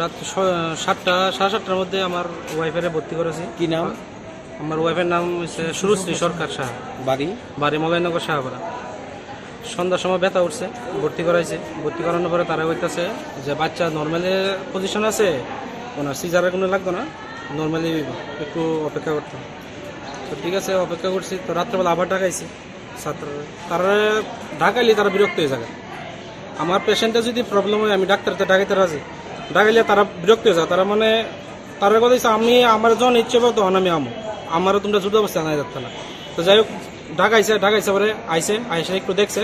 রাত সাতটা সাড়ে সাতটার মধ্যে আমার ওয়াইফের ভর্তি করেছি। কি নাম? আমার ওয়াইফের নাম হচ্ছে সুরশ্রী সরকার সাহা। বাড়ি? বাড়ি মলাইনগর সাহাপাড়া। সন্ধ্যার সময় ব্যথা উঠছে ভর্তি করাইছে। ভর্তি করানোর পরে তারা হইতেছে যে বাচ্চা নর্মালি পজিশন আছে ওনার সিজারের কোনো লাগতো না নর্মালি একটু অপেক্ষা করতে তো ঠিক আছে অপেক্ষা করছি। তো রাত্রেবেলা আবার ঢাকাইছি। ছাত্র তারা ঢাকাইলে তারা বিরক্ত হয়ে যাবে। আমার পেশেন্টের যদি প্রবলেম হয়, আমি ডাক্তারতে ডাকাইতে রাজি। ডাকাইলে তারা বিরক্ত হয়ে যায়। তারা মানে তারা কথা হচ্ছে আমি, আমার যখন ইচ্ছে পাবো তখন আমি আমো। আমারও তোমরা যুদ্ধ অবস্থা আনা যাচ্ছে না। তো যাই হোক ঢাকাইছে ঢাকাইছে পরে আইসে আইসে একটু দেখছে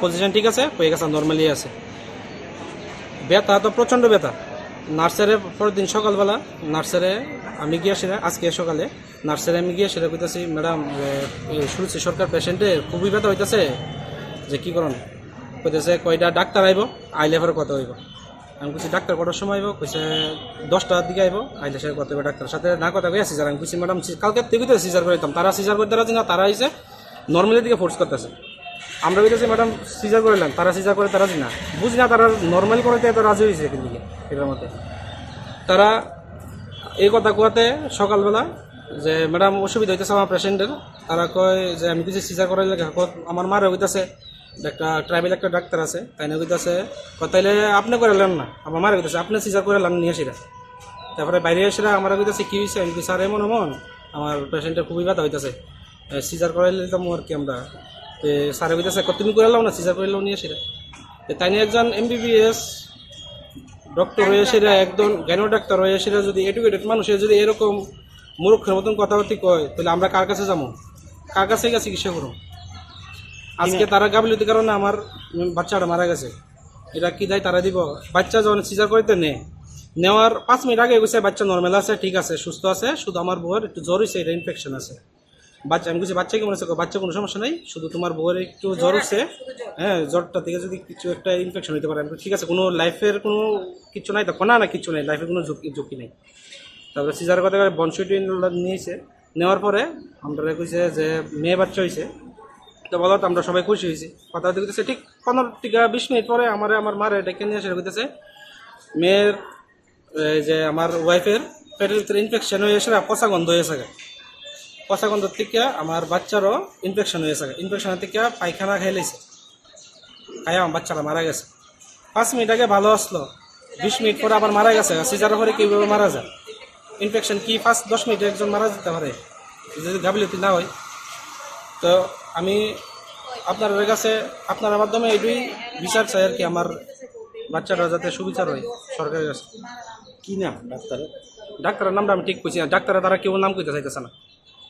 পজিশন ঠিক আছে হয়ে গেছে নর্মালি আছে। ব্যথা তো প্রচণ্ড ব্যথা। নার্সারে পরের দিন সকালবেলা, নার্সারে আমি গিয়ে সেটা আজকে সকালে, নার্সারে আমি গিয়ে সেটা কইতেছি, ম্যাডাম শুনছি সরকার পেশেন্টে খুবই ব্যথা হইতেছে। যে কি করুন? কইতেছে, কয়টা ডাক্তার আইব? আইলে পরে কত হইব? আমি কইছি, ডাক্তার কটার সময় আইব? কইছে, দশটার দিকে আইব। আইলে সে কত হইব ডাক্তার সাথে? না, কথা কই সিজার. আমি কইছি, ম্যাডাম কালকে থেকে তো সিজার করে তারা সিজার করতে রাজি না, তারা আইসে নর্মালি দিকে ফোর্স করতেছে। আমরা বলতেছি, ম্যাডাম, সিজার করলাম তারা সিজার করে, তারা না। বুঝি না, তারা নর্মাল করতে এত রাজি হয়েছে থেকে, এটার মধ্যে। তারা এই কথা কোয়াতে সকালবেলা যে, ম্যাডাম, অসুবিধা হইতেছে আমার পেশেন্টের তারা কয় যে, আমি কিছু সিজার করার লাগে আমার মারে হইতেছে। একটা ট্রাইবেল একটা ডাক্তার আছে, তাই না হইতেছে তাইলে আপনি করে নেন না। আমার মারা হইতেছে আপনি সিজার করে লান, নিয়ে আসিরা। তারপরে বাইরে এসে আমার কইতেছে, কি হয়েছে আমি স্যার এমন এমন। আমার পেশেন্টের খুবই ব্যথা হইতেছে। সিজার করাইলে তো আর কি আমরা। তো স্যারে কইতেছে "কত তুমি করে লাও না, সিজার করে লাও, নিয়ে আসিরা। তাই নিয়ে একজন এমবিবিএস ডক্টর হয়ে সেরা একজন জ্ঞান ডাক্তার হয়ে সেরা যদি এডুকেটেড মানুষের যদি এরকম মূর্খের মতন কথাবার্তি কয়, তাহলে আমরা কার কাছে যাব? কার কাছে গিয়ে চিকিৎসা করব? আজকে তারা গাফিলতির কারণে আমার বাচ্চাটা মারা গেছে। এটা কি দেয় তারা দিব? বাচ্চা যখন সিজার করিতে নে নেওয়ার পাঁচ মিনিট আগে গেছে বাচ্চা নর্মাল আছে ঠিক আছে সুস্থ আছে শুধু আমার বউয়ের একটু জ্বর হয়েছে এটা ইনফেকশন আছে। বাচ্চা আমি বলছি বাচ্চা কেমন আছে বাচ্চা কোনো সমস্যা নেই শুধু তোমার বউয়ের একটু জ্বর হচ্ছে হ্যাঁ জ্বরটা থেকে যদি কিছু একটা ইনফেকশন হতে পারে। আমি ঠিক আছে কোনো লাইফের কোনো কিছু নাই তো না না কিছু নেই লাইফের কোনো ঝুঁকি ঝুঁকি নেই। তারপরে সিজার কথা বনসুইটি নিয়েছে। নেওয়ার পরে আমরা কইছে যে মেয়ে বাচ্চা হয়েছে তো বলো তো, আমরা সবাই খুশি হয়েছি। কথা কইতেছে ঠিক পনেরো থেকে বিশ মিনিট পরে আমার আমার মারে ডেকে নিয়ে এসে কইতেছে মেয়ের, এই যে আমার ওয়াইফের পেটের ভিতরে ইনফেকশন হয়ে এসে পচা গন্ধ হয়ে গেছে পচা গন্ধ থেকে আমার বাচ্চারও ইনফেকশন হয়ে গেছে ইনফেকশনের থেকে পায়খানা খেয়ে লেছে খাই আমার বাচ্চারা মারা গেছে। পাঁচ মিনিট আগে ভালো আসলো। বিশ মিনিট পরে আবার মারা গেছে সিজারের পরে কীভাবে মারা যায়? ইনফেকশন কি ফার্স্ট দশ মিনিটে একজন মারা যেতে পারে? যদি গাফিলতি না হয়। তো আমি আপনাদের কাছে আপনার মাধ্যমে এটুই বিচার চাই আর কি আমার বাচ্চারা যাতে সুবিচার হয় সরকারের কাছে। কি নাম? ডাক্তারের? ডাক্তারের নামটা আমি ঠিক কইছি না। ডাক্তাররা তারা কেউ নাম কইতে চাইতেছে না।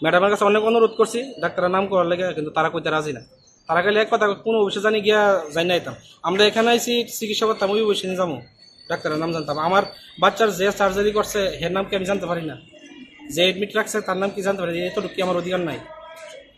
ম্যাডামের কাছে অনেক অনুরোধ করছি ডাক্তারের নাম করার লাগে কিন্তু তারা কইতে রাজি না। তারা গেলে এক কথা কোনো অফিসে জানি গিয়া যাই না আইতাম আমরা এখানে আইসি চিকিৎসা করতাম ওই বসে নিয়ে যাব ডাক্তারের নাম জানতাম। আমার বাচ্চার যে সার্জারি করছে হের নাম কি আমি জানতে পারি না? যে এডমিট রাখছে তার নাম কি জানতে পারি? এতটুকু কি আমার অধিকার নাই?